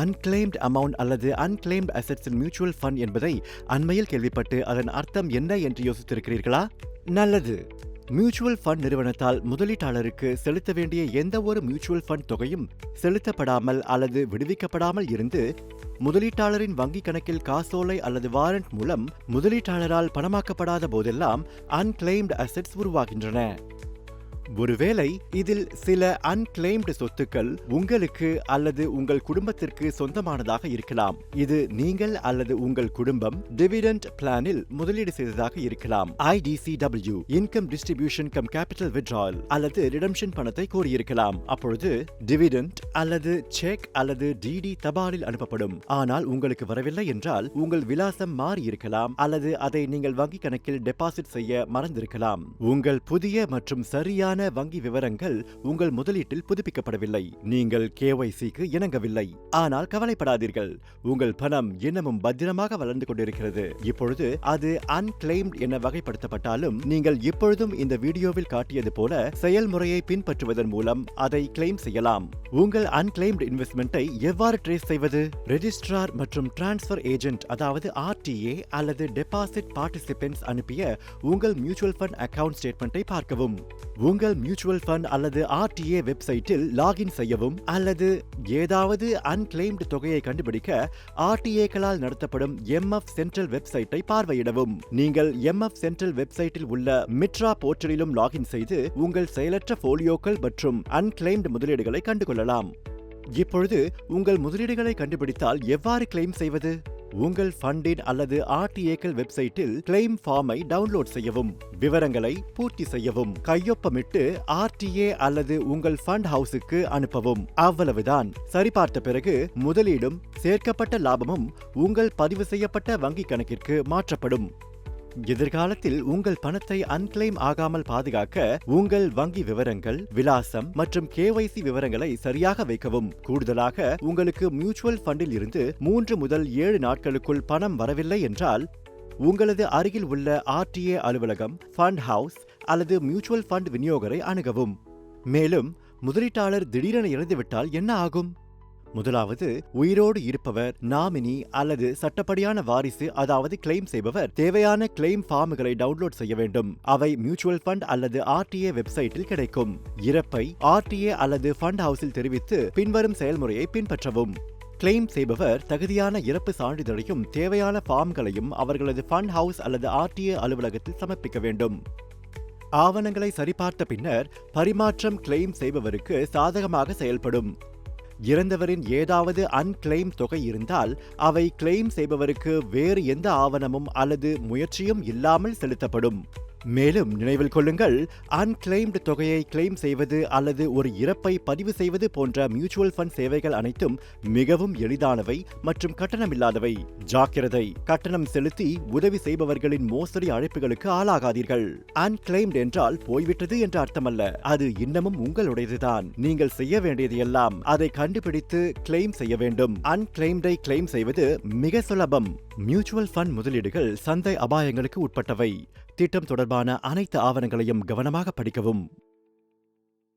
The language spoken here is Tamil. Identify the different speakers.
Speaker 1: அன்கிளைம்ட் அமௌண்ட் அல்லது unclaimed assets in mutual fund என்பதை அண்மையில் கேள்விப்பட்டு அதன் அர்த்தம் என்ன என்று யோசித்திருக்கிறீர்களா? நல்லது. மியூச்சுவல் ஃபண்ட் நிறுவனத்தால் முதலீட்டாளருக்கு செலுத்த வேண்டிய எந்த ஒரு மியூச்சுவல் ஃபண்ட் தொகையும் செலுத்தப்படாமல் அல்லது விடுவிக்கப்படாமல் இருந்து முதலீட்டாளரின் வங்கிக் கணக்கில் காசோலை அல்லது வாரண்ட் மூலம் முதலீட்டாளரால் பணமாக்கப்படாத போதெல்லாம் அன்கிளைம்டு அசெட்ஸ் உருவாகின்றன. ஒருவேளை இதில் சில அன்கிளைம்டு சொத்துக்கள் உங்களுக்கு அல்லது உங்கள் குடும்பத்திற்கு சொந்தமானதாக இருக்கலாம். இது நீங்கள் அல்லது உங்கள் குடும்பம் டிவிடெண்ட் பிளானில் முதலீடு செய்ததாக இருக்கலாம். IDCW income distribution cum capital withdrawal அல்லது ரிடம்ஷன் பணத்தை கோரியிருக்கலாம். அப்பொழுது டிவிடெண்ட் அல்லது செக் அல்லது டிடி தபாலில் அனுப்பப்படும். ஆனால் உங்களுக்கு வரவில்லை என்றால் உங்கள் விலாசம் மாறி இருக்கலாம் அல்லது அதை நீங்கள் வங்கி கணக்கில் டெபாசிட் செய்ய மறந்திருக்கலாம். உங்கள் புதிய மற்றும் சரியான சரியான வங்கி விவரங்கள் உங்கள் முதலீட்டில் புதுப்பிக்கப்படவில்லை. நீங்கள் கேஒய்சிக்கு இணங்கவில்லை. ஆனால் கவலைப்படாதீர்கள். உங்கள் பணம் இன்னமும் பத்திரமாக வளர்ந்து கொண்டிருக்கிறது. இப்பொழுது அது அன்கிளைம்ட் என வகைப்படுத்தப்பட்டாலும் நீங்கள் இப்பொழுதும் இந்த வீடியோவில் காட்டியது போல செயல்முறையை பின்பற்றுவதன் மூலம் அதை கிளைம் செய்யலாம். உங்கள் அன்கிளைம்டு இன்வெஸ்ட்மெண்ட்டை எவ்வாறு ட்ரேஸ் செய்வது? ரெஜிஸ்ட்ரார் மற்றும் டிரான்ஸ்ஃபர் ஏஜென்ட் அதாவது ஆர்டிஏ அல்லது டெபாசிட் பார்ட்டிசிபென்ட்ஸ் அனுப்பிய உங்கள் மியூச்சுவல் ஃபண்ட் அக்கவுண்ட் ஸ்டேட்மெண்ட்டை பார்க்கவும். உங்கள் மியூச்சுவல் ஃபண்ட் அல்லது ஆர்டிஏ வெப்சைட்டில் லாகின் செய்யவும் அல்லது ஏதாவது அன்கிளைம்டு தொகையை கண்டுபிடிக்க ஆர்டிஏக்களால் நடத்தப்படும் எம்எஃப் சென்ட்ரல் வெப்சைட்டை பார்வையிடவும். நீங்கள் எம்எஃப் சென்ட்ரல் வெப்சைட்டில் உள்ள மிட்ரா போர்ட்டலிலும் லாகின் செய்து உங்கள் செயலற்ற போலியோக்கள் மற்றும் அன்கிளைம்டு முதலீடுகளை கண்டுகொள்ளலாம். இப்பொழுது உங்கள் முதலீடுகளை கண்டுபிடித்தால் எவ்வாறு கிளைம் செய்வது? உங்கள் ஃபண்டின் அல்லது ஆர்டிஏக்கள் வெப்சைட்டில் கிளைம் ஃபார்மை டவுன்லோட் செய்யவும் விவரங்களை பூர்த்தி செய்யவும் கையொப்பமிட்டு ஆர்டிஏ அல்லது உங்கள் ஃபண்ட் ஹவுஸுக்கு அனுப்பவும். அவ்வளவுதான். சரிபார்த்த பிறகு முதலீடும் சேர்க்கப்பட்ட லாபமும் உங்கள் பதிவு செய்யப்பட்ட வங்கிக் கணக்கிற்கு மாற்றப்படும். எதிர்காலத்தில் உங்கள் பணத்தை அன்கிளைம் ஆகாமல் பாதுகாக்க உங்கள் வங்கி விவரங்கள் விலாசம் மற்றும் கேவைசி விவரங்களை சரியாக வைக்கவும். கூடுதலாக உங்களுக்கு மியூச்சுவல் ஃபண்டில் இருந்து மூன்று முதல் ஏழு நாட்களுக்குள் பணம் வரவில்லை என்றால் உங்களது அருகில் உள்ள ஆர்டிஏ அலுவலகம் ஃபண்ட் ஹவுஸ் அல்லது மியூச்சுவல் ஃபண்ட் விநியோகரை அணுகவும். மேலும் முதலீட்டாளர் திடீரென இறந்துவிட்டால் என்ன ஆகும்? முதலாவது உயிரோடு இருப்பவர் நாமினி அல்லது சட்டப்படியான வாரிசு அதாவது கிளைம் செய்பவர் தேவையான கிளைம் ஃபார்ம்களை டவுன்லோட் செய்ய வேண்டும். அவை மியூச்சுவல் ஃபண்ட் அல்லது ஆர்டிஏ வெப்சைட்டில் கிடைக்கும். இறப்பை ஆர்டிஏ அல்லது ஃபண்ட் ஹவுஸில் தெரிவித்து பின்வரும் செயல்முறையை பின்பற்றவும். கிளைம் செய்பவர் தகுதியான இறப்பு சான்றிதழையும் தேவையான ஃபார்ம்களையும் அவர்களது ஃபண்ட் ஹவுஸ் அல்லது ஆர்டிஏ அலுவலகத்தில் சமர்ப்பிக்க வேண்டும். ஆவணங்களை சரிபார்த்த பின்னர் பரிமாற்றம் கிளைம் செய்பவருக்கு சாதகமாக செயல்படும். இறந்தவரின் ஏதாவது அன்கிளைம் தொகை இருந்தால் அவை கிளைம் செய்பவருக்கு வேறு எந்த ஆவணமும் அல்லது முயற்சியும் இல்லாமல் செலுத்தப்படும். மேலும் நினைவில் கொள்ளுங்கள் அன்கிளைம்டு தொகையை கிளைம் செய்வது அல்லது ஒரு இறப்பை பதிவு செய்வது போன்ற மியூச்சுவல் ஃபண்ட் சேவைகள் அனைத்தும் மிகவும் எளிதானவை மற்றும் கட்டணமில்லாதவை. ஜாக்கிரதை கட்டணம் செலுத்தி உதவி செய்பவர்களின் மோசடி அழைப்புகளுக்கு ஆளாகாதீர்கள். அன்கிளைம்டு என்றால் போய்விட்டது என்ற அர்த்தமல்ல. அது இன்னமும் உங்களுடையதுதான். நீங்கள் செய்ய வேண்டியது எல்லாம் அதை கண்டுபிடித்து கிளைம் செய்ய வேண்டும். அன்கிளைம்டை கிளைம் செய்வது மிக சுலபம். மியூச்சுவல் ஃபண்ட் முதலீடுகள் சந்தை அபாயங்களுக்கு உட்பட்டவை. திட்டம் தொடர்பான அனைத்து ஆவணங்களையும் கவனமாக படிக்கவும்.